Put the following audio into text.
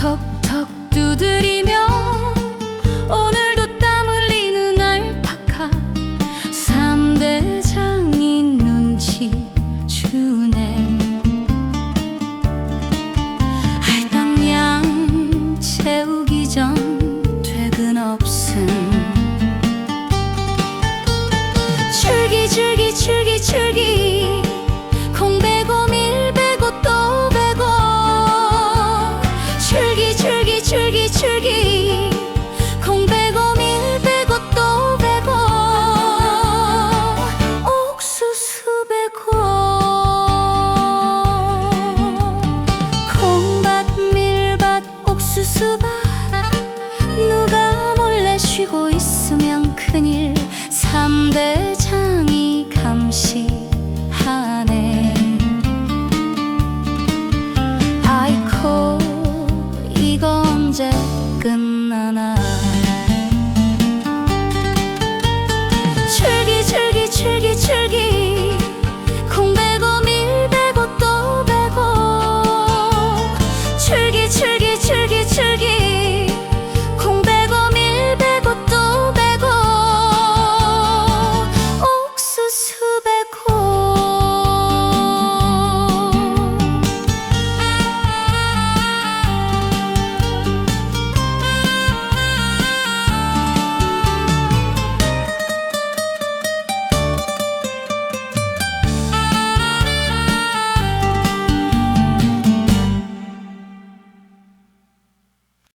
턱턱 두드리며 오늘도 땀 흘리는 알파카. 삼대장이 눈치 주네 일기 콩 빼고 밀 빼고 또 빼고 옥수수 빼고 콩밭 밀밭 옥수수밭 누가 몰래 쉬고 있으면 큰일 삼대장이 감시하네. 아이코 이거 언제 നടക്കുന്ന നാ